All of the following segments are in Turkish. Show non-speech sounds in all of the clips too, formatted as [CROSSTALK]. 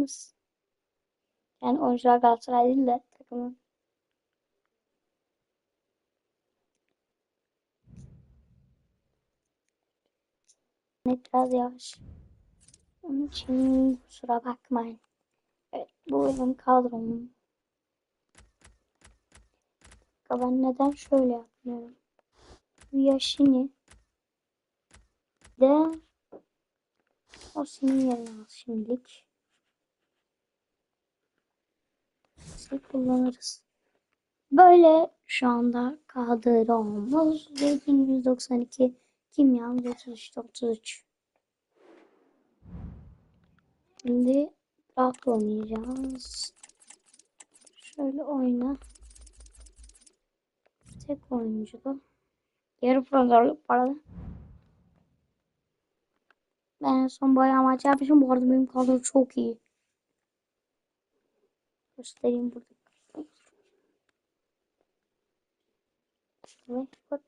takımımız. Yani oyuncular Galatasaray değil de takımı. Evet biraz yavaş. Onun için kusura bakmayın. Evet bu benim kadrom. Ben neden şöyle yapmıyorum? Yaşini de o senin yerine al şimdilik. Şey kullanırız. Böyle şu anda kadromuz rating 192 kimyamız 33 33. Şimdi draft oynayacağız. Şöyle oyna. Tek oyuncuda. Yarı pazarlık paralı. Ben en son bayağı maç yapmışım. Bu arada benim kadro çok iyi. Göstereyim burada.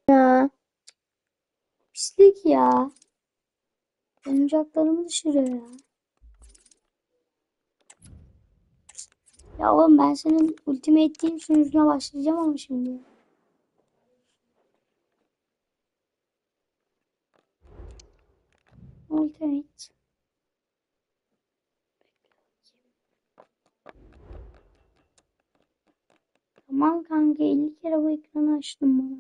Ya. Pislik ya. Oyuncaklarımı düşürüyor ya. Ya oğlum ben senin Ultimate Team sunucuna başlayacağım ama şimdi. Ultimate. Tamam kanka 50 kere bu ekranı açtım bana.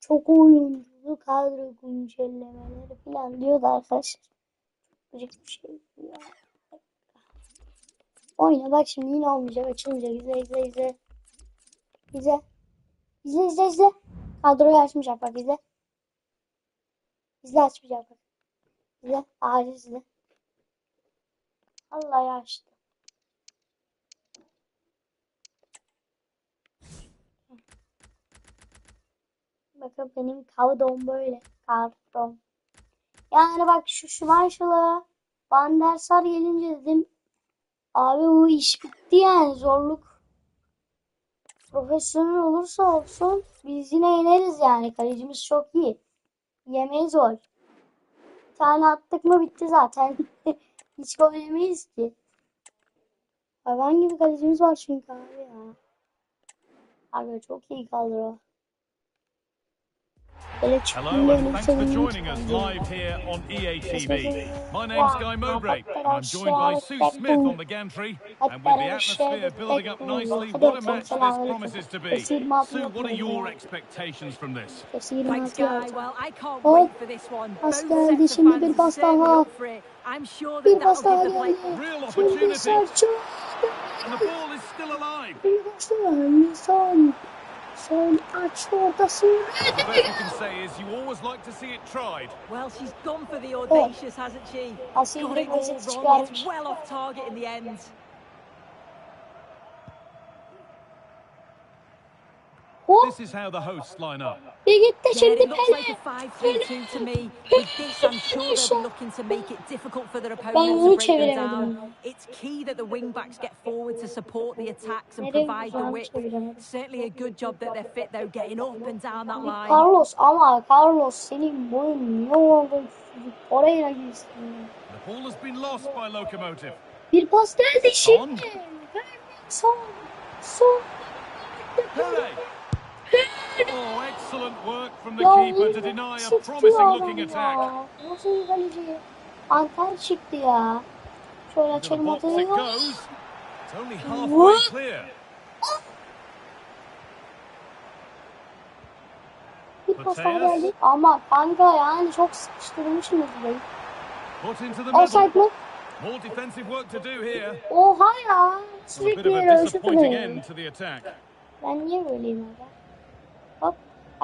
Çok oyuncu kadro güncellemeleri falan diyordu arkadaşlar. Gıcık bir şey ya. Oyna bak şimdi yine olmayacak açılmayacak izle izle izle. İzle. İzle izle izle. Kadroyu açmayacak bak izle. İzle açmayacak bak. İzle. Ağacı izle. Allah açtı. Bakın benim kadrom böyle. Kadrom. Yani bak şu Schmeichel'a Van der Sar gelince dedim abi bu iş bitti yani zorluk profesyonel olursa olsun biz yine yeneriz yani kalecimiz çok iyi. Yemeyiz gol. Bir tane attık mı bitti zaten. [LAUGHS] Hiç gol yemeyiz ki. Hayvan gibi kalecimiz var çünkü abi ya. Abi çok iyi kadro. Böyle Hello and thanks for joining us live here on EA TV. My name's Guy Mowbray and I'm joined by Sue Smith on the gantry and with the atmosphere building up nicely, what a match this promises to be. Sue, what are your expectations from this? Thanks, Guy. Well, I can't wait for this one. Both sets of fans are certainly up for it. I'm sure that pas that'll daha give the play. Real Şimdi opportunity and the ball is still alive. Bir pas daha. Son. Son aç ortasını. The best you can say is you always like to see it tried. Well, she's gone for the audacious, hasn't she? Asil Got bir it all lezzet wrong. It's well off target in the end. Hop. This is how the hosts line up. Bir gitti Yeah, it looks like a 5-3-2 to me. With this, I'm sure they'll be looking to make it difficult for their opponents onu to break them down. It's key that the wing-backs get forward to support the attacks and provide the width. Certainly a good job that they're fit, though, getting up and down that line. Carlos ama Carlos senin boyun ne oldu? Oraya girsin. The ball has been lost by Locomotive. Bir pas geldi Son. şimdi. Son. Son. Pele! Oh, excellent work from the Ya keeper to yine deny a çıktı promising adam looking ya. attack. Nasıl kaleci? Antar çıktı ya. Şöyle goes. It's only halfway What? clear. Bir pas daha Mateus. geldi. Ama kanka yani çok sıkıştırmışsınız burayı. Offside mı? More defensive work to do here. Oha ya. Sürekli yere attack. Ben niye böyleyim abi?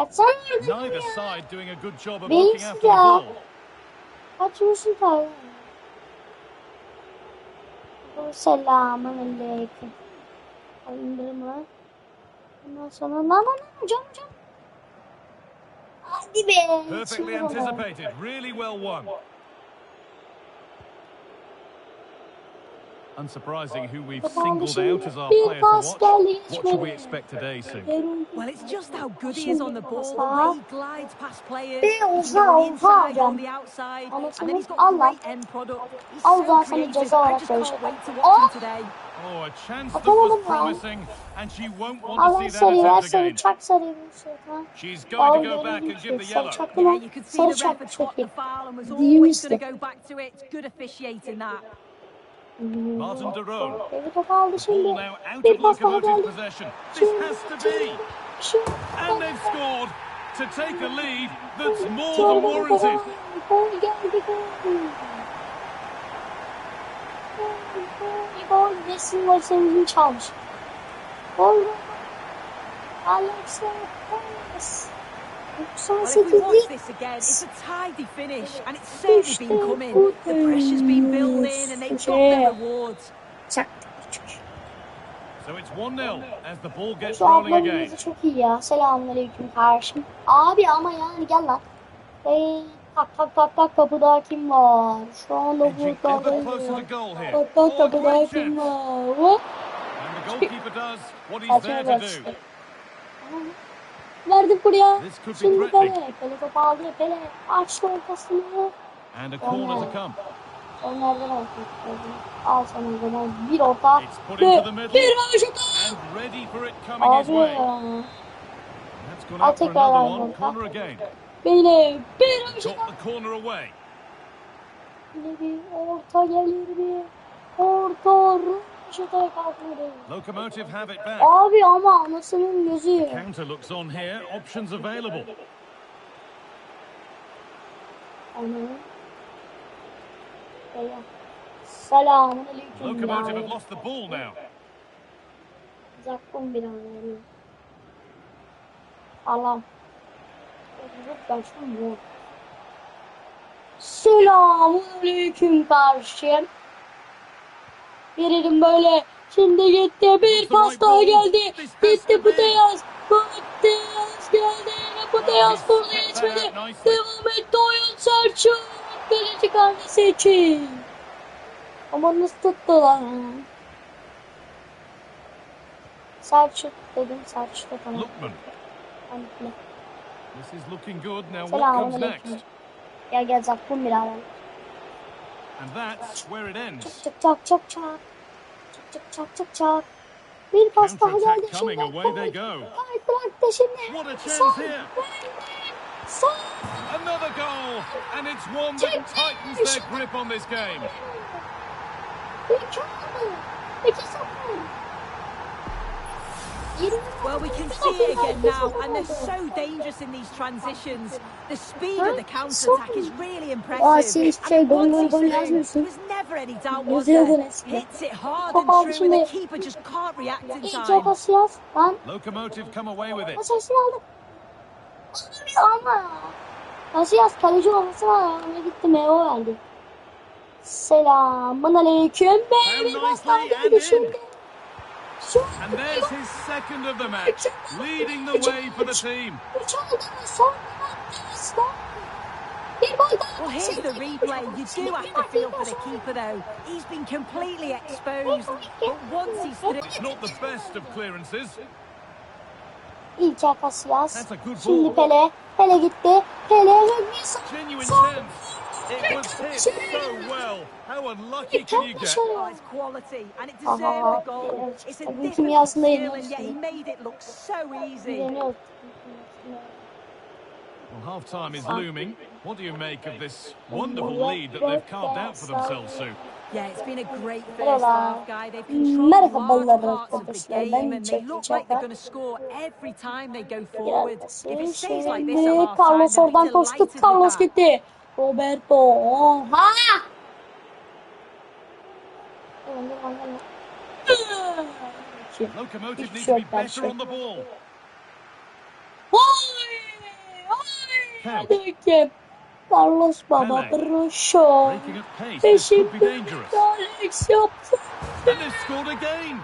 Neither ya. side doing a good job of looking after the ya. ball. Açmışsın tabii. Selamun aleyküm. Al indirim lan. Ondan sonra lan lan lan cam cam. Hadi be. Perfectly anticipated. Really well won. Unsurprising who we've singled out as our player to watch. What should we expect today, Sue? Well, it's just how good he is on the ball, he glides past players. Bir He can uzağa, go on the inside, on the outside, and Anlatılır. then he's got great end product. He's Al so creative. I just can't verecek. wait to watch Oh! him today. Oh, a chance that was promising, and she won't want to see that attempt again. çak sarıyı bir şey ha. She's going to go back and give the yellow. çaktı Yeah, lan. you could see the çak ref had çok the foul and was always going to go back to it. Good officiating that. Martin Derone. Devre topu aldı Ball şimdi. now out Bir of pas daha locomotive geldi. possession. This Şimdi, has to şimdi, be. şimdi. And they've scored to take a lead that's more Gol, than gol, warranted. Gol geldi gol. Gol, gol. Resim gol sevincini çalmış. Gol, gol. Alex Lopez. 98'lik. this again, it's a tidy finish, and it's certainly been coming. The pressure's been building, and they've got their rewards. Çaktık küçük. So it's 1-0 as the ball gets Şu rolling ablamın again. yüzü çok iyi ya. Selamünaleyküm kardeşim. Abi ama yani gel lan. Hey, tak tak tak tak kapıda kim var? Şu anda burada here. Tak tak kapıda kim var? Hop. The goalkeeper does what he's Açığa there to kaçtı. do. Verdim buraya. Şimdi. Pele. Pele topu aldı. Pele açtı ortasını. And a corner to come. Onlardan aldı. Al sana o zaman bir orta. Ve bir coming his Abi ya. One. Corner again. Beyler bir corner away. Yine bir orta gelir bir. Orta kalkmadı. Locomotive have it back. Abi ama anasının gözü. Counter looks on here. Options available. Ana. Selamun aleyküm. Locomotive have lost the ball now. Zakkum. Allah'ım. Ben şunu bu. Selamun aleyküm kardeşim. Verelim böyle. Şimdi gitti. Bir pas daha geldi. Gitti Puteyaz. Puteyaz geldi. Ve Puteyaz burada geçmedi. Devam etti oyun Selçuk. Kaleci kardeşi için. Ama nasıl tuttu lan? Selçuk dedim. Selçuk da tamam. Anladım. This is looking good. Now what comes next? Gel gel Zakkum birader. And that's where it ends. Çak çak çak çak çak çak çak çak. Bir pas daha geldi şimdi. Kayıt bıraktı şimdi. Son. Son. Another goal and it's one that tightens their grip on this game. Mükemmel. 2-0. 20 Well, we can see it again now, and they're so dangerous in these transitions. The speed of the counter attack is really impressive. şey And once he's through, there's never any doubt, was there? Hits it hard and true, and the keeper just can't react in time. Locomotive come away with it. Ama. Nasıl yaz kaleci olması var. Ona gitti Meo verdi. Selamun aleyküm. Be bir pas daha geldi şimdi. Şu And there's his second of the match, leading the way for the team. Üç oldu mu? Son bir son. Bir gol daha. Well, here's the replay. You do have to feel for the keeper, though. He's been completely exposed, but once he's through. It's not the best of clearances. İlk Casillas. That's a good Şimdi ball. Pele. Pele gitti. Pele ve bir son. Genuine son. chance. It was hit so well. How unlucky can you get? It's quality, and it deserved the goal. It's a Tabii difficult skill, and yet he made it look so easy. Well, half time is looming. What do you make of this wonderful lead that they've carved out for themselves, Sue? Yeah, it's been a great first half, guy. They've controlled Merhabalar large parts of the game, and they look like they're going to score every time they go forward. If it stays like this at şimdi half time, Carlos they'll be oradan koştu. delighted with Carlos that. Gitti. Roberto. Oha! Locomotive Hiçbir needs şey to be yok ben better şey. on the ball. Oy! Oy! Hadi bakayım. Carlos Baba Pele. Brosho. Breaking at pace, this could be Beşiktaş dangerous. Alex yaptı. And they've scored again.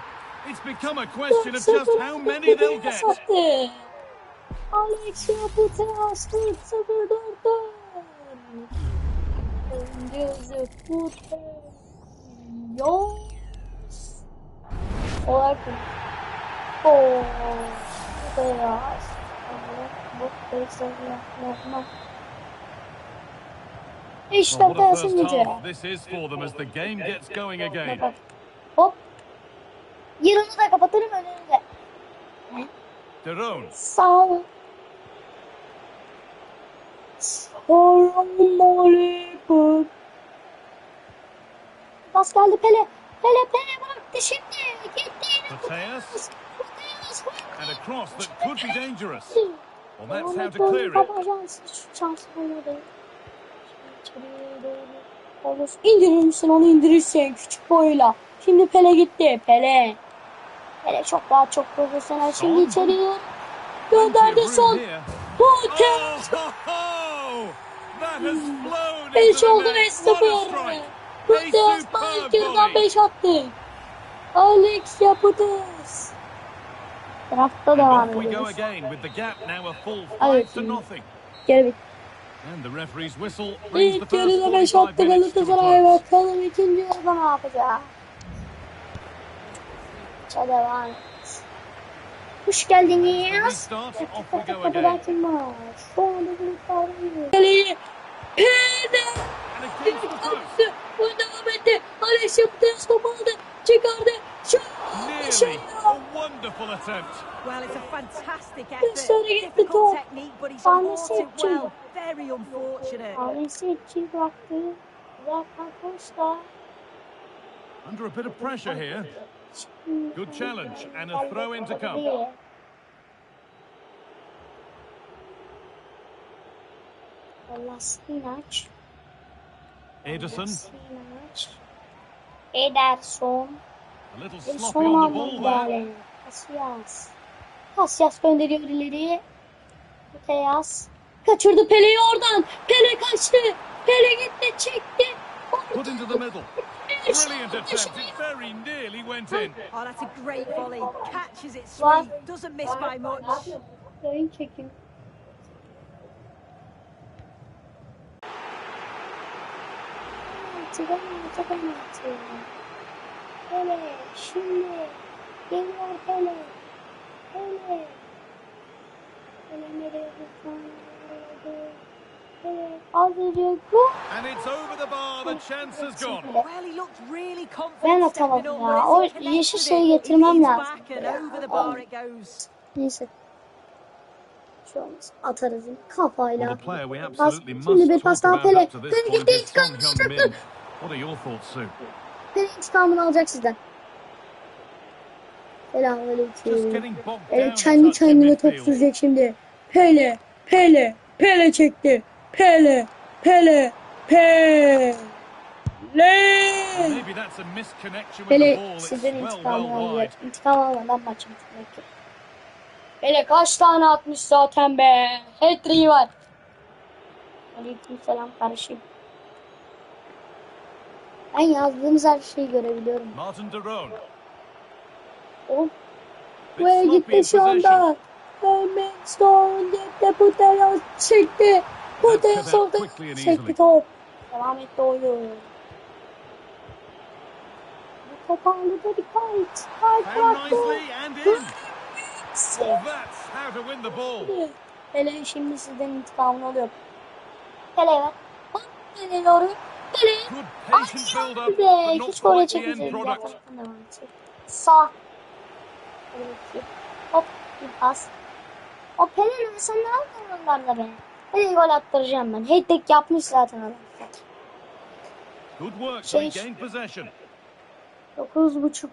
It's become a question of just how many they'll get. Sattı. Alexia Putellas 4-0 durdu. Öncüzü Putellas. Olarak Oo. Putellas. Bu Putellas. İşte Well, what a Putellas'ın first gücü. half this is for them as the game gets going again. Bak. Hop. Yarını da kapatırım önünü de. Derone. Sağ ol. Selamünaleyküm. Pas geldi Pele. Pele Pele bıraktı şimdi. Gitti. Mateus. And a cross that could be dangerous. Well, that's how to clear it. Olur. İndirir misin onu indirirsin küçük boyuyla. Şimdi Pele gitti. Pele. Pele çok daha çok profesyonel. Şimdi içeriye gönderdi son. here. [LAUGHS] 5 into the oldu ve What a 0. strike! Putel ilk yarıdan 5 attı. Alex Yaputus. Tarafta And devam ediyoruz. nothing. Geri bit. İlk yarıda 5 45 attı Galatasaray bakalım ikinci yarıda ne yapacak? Maça devam. Hoş geldiniz. Restart, off we go Kapıdan again. kim var? Şu anda bir tane Pele'yi. Pele. And against the post. Kapısı. Bu devam etti. Alex Yaputus topu aldı. Çıkardı. Şu Nearly. A wonderful attempt. Well, it's a fantastic Dışarı effort. gitti Difficult top. technique, but he Tanesi supports it için. well. Very unfortunate. Tanesi içi bıraktı. Güzel kalkmışlar. Under a bit of pressure here. Good challenge and a throw in to come. Lasinac. Ederson. Ederson. a little Ederson sloppy on the ball there. Casillas. Casillas gönderiyor ileri. Buteyas. Kaçırdı Pele'yi oradan. Pele kaçtı. Pele gitti çekti. Put into the middle. Brilliant attempt. It very nearly went in. Oh, that's a great volley. Catches it Var. sweet. Doesn't miss by much. Yayın çekim. Penaltı, penaltı, penaltı. Pele, şimdi. Geliyor Pele. Pele. Pele nereye gitti? Pele, kaldırıyor. Gol. And it's over the bar. The chance has gone. Well, he looked really Ben atamadım ya. O yeşil şeyi getirmem lazım. Neyse. Şu an atarız kafayla. Pas, şimdi bir pas daha Pele. Pele gitti is Son intikam Heung-min. alacaktı. What are your thoughts, Sue? Pele intikamını alacak sizden. Selamünaleyküm. in kendi kendine top sürecek şimdi. Pele, Pele, Pele çekti. Pele, Pele, Pele. Maybe that's a misconnection with the Pele ball. It's sizden wide. alacak. İntikam almadan maçı bitirmek yok. Pele kaç tane atmış zaten be. Hat-trick'i var. Aleykümselam kardeşim. Ben yazdığınız her şeyi görebiliyorum. Martin Derone. O Bit buraya gitti şu anda. Hemen Stone gitti. Putellas çekti. Orada quickly and çekti top. Devam etti oyun. Bu top aldı da bir kayıt. Kayıt bıraktı. nicely and in. Well, that's how to win the ball. Pele şimdi sizden intikamını alıyor. Pele ver. Hop Pele doğru. De but not hiç devam edecek. Sağ. Hop bir pas. O Pele'nin sen ne yapıyorsun onlarla be? Pele'yi gol attıracağım ben. Hat-trick yapmış zaten adam. Good work Şey- regain possession. Dokuz buçuk.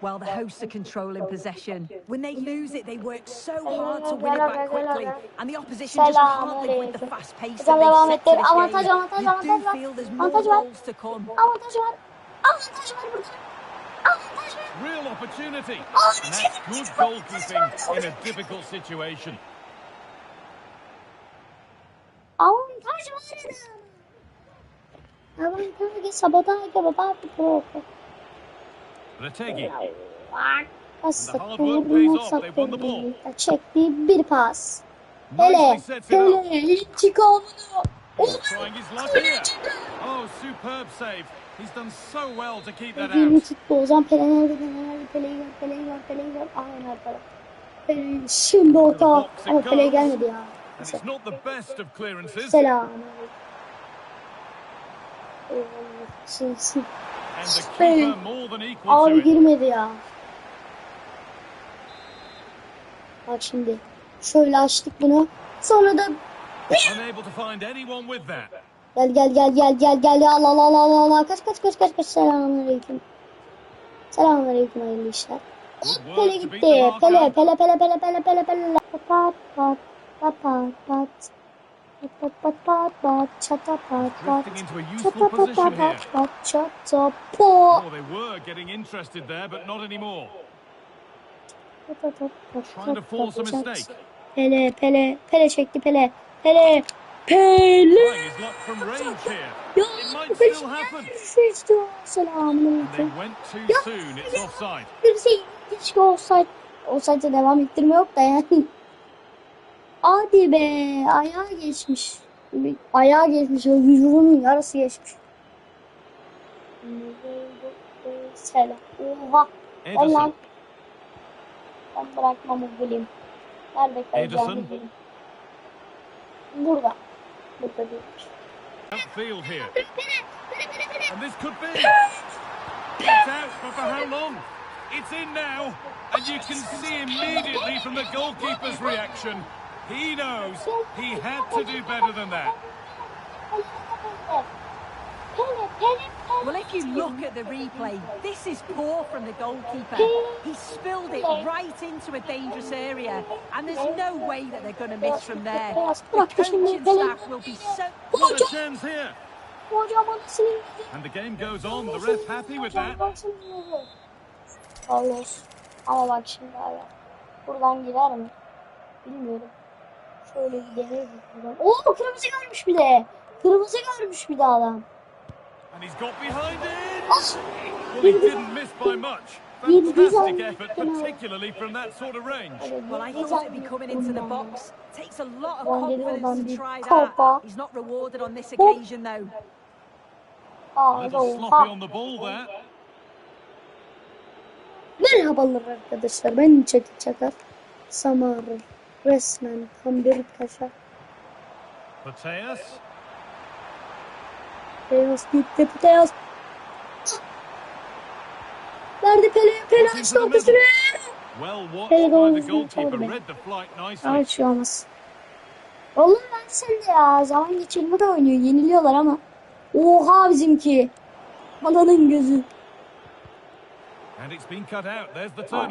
Well, the hosts are controlling possession. When they lose it, they work so hard to win it back quickly, and the opposition just can't live with the fast pace that they've set to this Avantaj, game. avantaj, You avantaj do var. feel there's more Avantaj var. goals to come. Avantaj var. Avantaj var burada. Avantaj var. Real opportunity. And that's good goalkeeping in a difficult situation. Avantaj var adam. Avantaj sabotaj baba poco. Retegi. The ball. Çekti bir pas. Trying his luck here. Oh, superb save. He's done so well to keep that out. tuttu. O zaman? Pele'yi gör. Pele'yi gör. Pele'yi gör. Aynen arkada. Pele şimdi orta. Ama Pele gelmedi ya. Clearances. Selam. Abi it. girmedi ya. Bak şimdi. Şöyle açtık bunu. Sonra da gel gel gel gel gel gel al al al al al kaç kaç kaç kaç kaç selamünaleyküm. Selamünaleyküm hayırlı işler. Pele gitti. Pele pele pele pele pele pele pele. Pat pat pat pat pat. Pat pat pat pat çata pat pat. Çata pat pat pat pat çata po. Oh, they were getting interested there, but not anymore. Trying to force a mistake. Pele Pele Pele çekti Pele. Pele. Pele. Ya. They Selamünaleyküm. Ya. offside. Bir şey keşke olsaydı. Olsaydı devam ettirme yok da yani. Hadi be ayağa geçmiş. Ayağa geçmiş. o Vücudunun yarısı geçmiş. Selam. Oha. Ederson. Ben bırakmam o bilim. Nerede bileyim. Burada. Burada değilmiş. Outfield here. And this could be. It's out, but for how long? It's in now. And you can see immediately from the goalkeeper's reaction. He knows he had to do better than that. Well, if you look at the replay, this is poor from the goalkeeper. He spilled it right into a dangerous area, and there's no way that they're going to miss from there. The coaching staff will be so. What a chance here. Kocaman sinirli. And the game goes on. The ref happy with that. Carlos. Ama bak şimdi abi. Buradan girer mi? Bilmiyorum. Şöyle bir deneyim buradan. Oo kırmızı görmüş bir de. Kırmızı görmüş bir de adam. And he's got behind it. Ah! Well, he didn't miss by much. Yedi Fantastic effort, particularly from that sort of range. Well, I thought it'd be coming into the box. Takes a lot of confidence to try that. He's not rewarded on this occasion, though. A little oha. sloppy on the ball there. Merhabalar arkadaşlar. Ben Çetin Çakar. Samar. Resmen tam bir paşa. Mateus. Beyaz gitti. Beyaz. Verdi ortasını. Well watched Pele flight nicely. Ama hiç olmaz. Oğlum ben sen de ya. Zaman geçirme de oynuyor. Yeniliyorlar ama. Oha bizimki. Ananın gözü. And it's been cut out. There's the turnover.